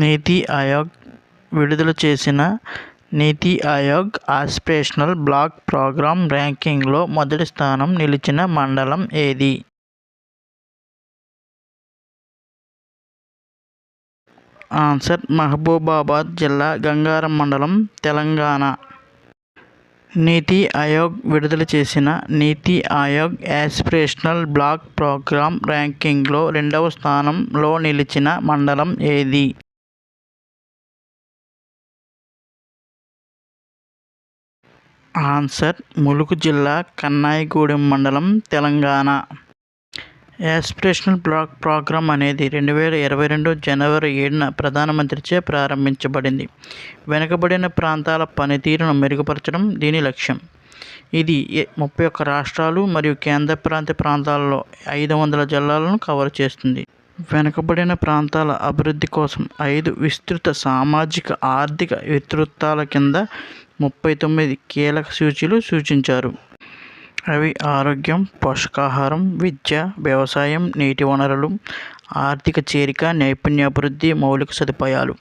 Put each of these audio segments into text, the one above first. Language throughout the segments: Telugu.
నీతి ఆయోగ్ విడుదల చేసిన NITI Aayog aspirational block program ర్యాంకింగ్లో మొదటి స్థానం నిలిచిన మండలం ఏది? ఆన్సర్ మహబూబాబాద్ జిల్లా గంగారం మండలం తెలంగాణ. నీతి ఆయోగ్ విడుదల చేసిన NITI Aayog aspirational block program ర్యాంకింగ్లో రెండవ స్థానంలో నిలిచిన మండలం ఏది? ఆన్సర్ ములుగు జిల్లా కన్నాయిగూడెం మండలం తెలంగాణ. యాస్పిరేషనల్ బ్లాక్ ప్రోగ్రామ్ అనేది రెండు వేల ఇరవై రెండు జనవరి ఏడున ప్రధానమంత్రిచే ప్రారంభించబడింది. వెనుకబడిన ప్రాంతాల పనితీరును మెరుగుపరచడం దీని లక్ష్యం. ఇది ముప్పై ఒక్క రాష్ట్రాలు మరియు కేంద్ర ప్రాంత ప్రాంతాలలో ఐదు వందల జిల్లాలను కవర్ చేస్తుంది. వెనుకబడిన ప్రాంతాల అభివృద్ధి కోసం ఐదు విస్తృత సామాజిక ఆర్థిక ఇతివృత్తాల కింద ముప్పై తొమ్మిది కీలక సూచీలు సూచించారు. అవి ఆరోగ్యం పోషకాహారం విద్య వ్యవసాయం నీటి వనరులు ఆర్థిక చేరిక నైపుణ్యాభివృద్ధి మౌలిక సదుపాయాలు.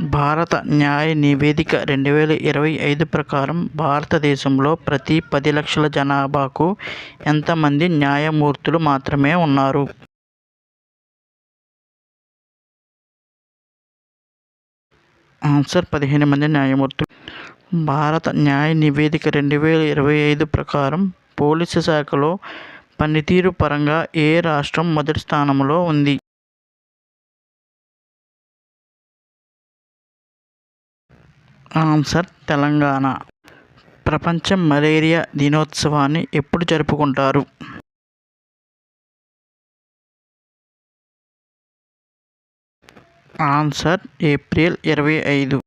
భారత న్యాయ నివేదిక రెండు వేల ఇరవై ఐదు ప్రకారం భారతదేశంలో ప్రతి పది లక్షల జనాభాకు ఎంతమంది న్యాయమూర్తులు మాత్రమే ఉన్నారు? ఆన్సర్ పదిహేను మంది న్యాయమూర్తులు. భారత న్యాయ నివేదిక రెండు వేల ఇరవై ఐదు ప్రకారం పోలీసు శాఖలో పనితీరు పరంగా ఏ రాష్ట్రం మొదటి స్థానంలో ఉంది? ఆన్సర్ తెలంగాణ. ప్రపంచ మలేరియా దినోత్సవాన్ని ఎప్పుడు జరుపుకుంటారు? ఆన్సర్ ఏప్రిల్ ఇరవై ఐదు.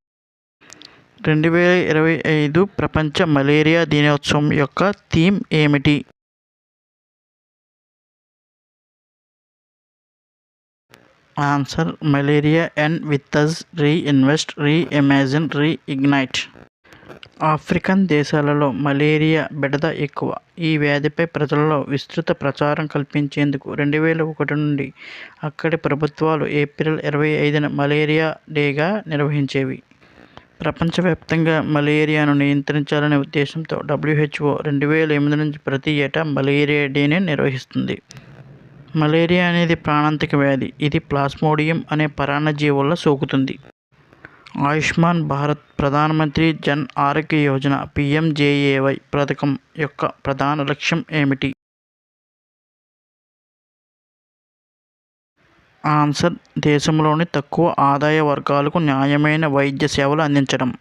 రెండు వేల ఇరవై ఐదు ప్రపంచ మలేరియా దినోత్సవం యొక్క థీమ్ ఏమిటి? Answer malaria and with reinvest reimagine reignite African దేశాలలో మలేరియా బెడద ఎక్కువ. ఈ వ్యాధిపై ప్రజలలో విస్తృత ప్రచారం కల్పించేందుకు రెండు వేల ఒకటి నుండి అక్కడి ప్రభుత్వాలు ఏప్రిల్ ఇరవై ఐదున మలేరియా డేగా నిర్వహించేవి. ప్రపంచవ్యాప్తంగా మలేరియాను నియంత్రించాలనే ఉద్దేశంతో డబ్ల్యూహెచ్ఓ రెండు వేల ఎనిమిది నుంచి ప్రతి ఏటా మలేరియా డేని నిర్వహిస్తుంది. మలేరియా అనేది ప్రాణాంతక వ్యాధి. ఇది ప్లాస్మోడియం అనే పరాన్నజీవుల్లో సోకుతుంది. ఆయుష్మాన్ భారత్ ప్రధానమంత్రి జన్ ఆరోగ్య యోజన పిఎంజేఏవై పథకం యొక్క ప్రధాన లక్ష్యం ఏమిటి? ఆన్సర్ దేశంలోని తక్కువ ఆదాయ వర్గాలకు న్యాయమైన వైద్య సేవలు అందించడం.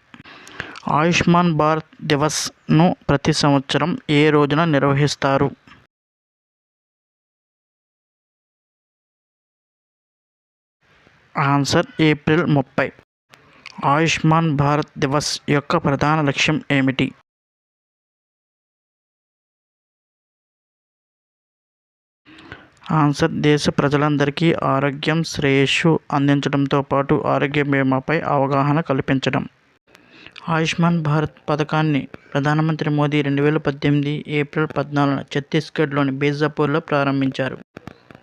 ఆయుష్మాన్ భారత్ దివస్ను ప్రతి సంవత్సరం ఏ రోజున నిర్వహిస్తారు? ఆన్సర్ ఏప్రిల్ ముప్పై. ఆయుష్మాన్ భారత్ దివస్ యొక్క ప్రధాన లక్ష్యం ఏమిటి? ఆన్సర్ దేశ ప్రజలందరికీ ఆరోగ్యం శ్రేయస్సు అందించడంతో పాటు ఆరోగ్య బీమాపై అవగాహన కల్పించడం. ఆయుష్మాన్ భారత్ పథకాన్ని ప్రధానమంత్రి మోదీ రెండు వేల పద్దెనిమిది ఏప్రిల్ పద్నాలుగున ఛత్తీస్గఢ్లోని బీజాపూర్లో ప్రారంభించారు.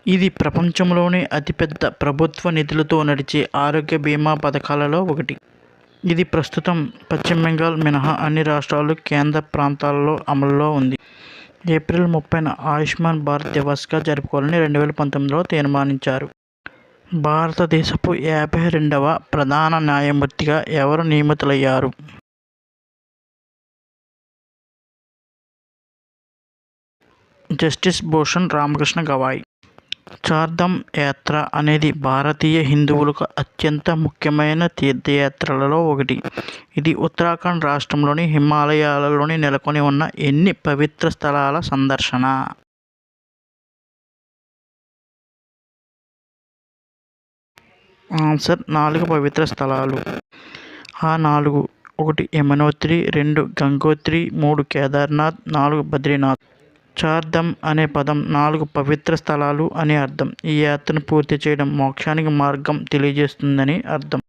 ఇది ప్రపంచంలోనే అతిపెద్ద ప్రభుత్వ నిధులతో నడిచే ఆరోగ్య బీమా పథకాలలో ఒకటి. ఇది ప్రస్తుతం పశ్చిమ బెంగాల్ మినహా అన్ని రాష్ట్రాలు కేంద్ర ప్రాంతాలలో అమల్లో ఉంది. ఏప్రిల్ ముప్పైన ఆయుష్మాన్ భారత్ దివస్గా జరుపుకోవాలని రెండు వేల పంతొమ్మిదిలో తీర్మానించారు. భారతదేశపు యాభై రెండవ ప్రధాన న్యాయమూర్తిగా ఎవరు నియమితులయ్యారు? జస్టిస్ భూషణ్ రామకృష్ణ గవాయ్. చార్ధామ్ యాత్ర అనేది భారతీయ హిందువులకు అత్యంత ముఖ్యమైన తీర్థయాత్రలలో ఒకటి. ఇది ఉత్తరాఖండ్ రాష్ట్రంలోని హిమాలయాలలోని నెలకొని ఉన్న ఎన్ని పవిత్ర స్థలాల సందర్శన? ఆన్సర్ నాలుగు పవిత్ర స్థలాలు. ఆ నాలుగు. ఒకటి యమునోత్రి రెండు గంగోత్రి మూడు కేదార్నాథ్ నాలుగు బద్రీనాథ్. చార్ధమ్ అనే పదం నాలుగు పవిత్ర స్థలాలు అని అర్థం. ఈ యాత్రను పూర్తి చేయడం మోక్షానికి మార్గం తెలియజేస్తుందని అర్థం.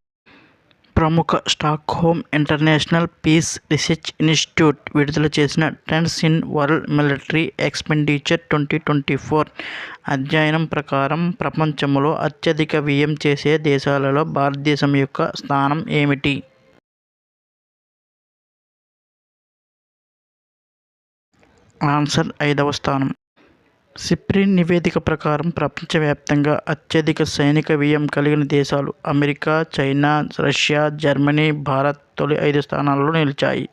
ప్రముఖ Stockholm International Peace Research Institute విడుదల చేసిన trends in world military expenditure twenty twenty four అధ్యయనం ప్రకారం ప్రపంచంలో అత్యధిక వ్యయం చేసే దేశాలలో భారతదేశం యొక్క స్థానం ఏమిటి? ఆన్సర్ ఐదవ స్థానం. సిప్రిన్ నివేదిక ప్రకారం ప్రపంచవ్యాప్తంగా అత్యధిక సైనిక వ్యయం కలిగిన దేశాలు America China Russia Germany Bharat తొలి ఐదు స్థానాల్లో నిలిచాయి.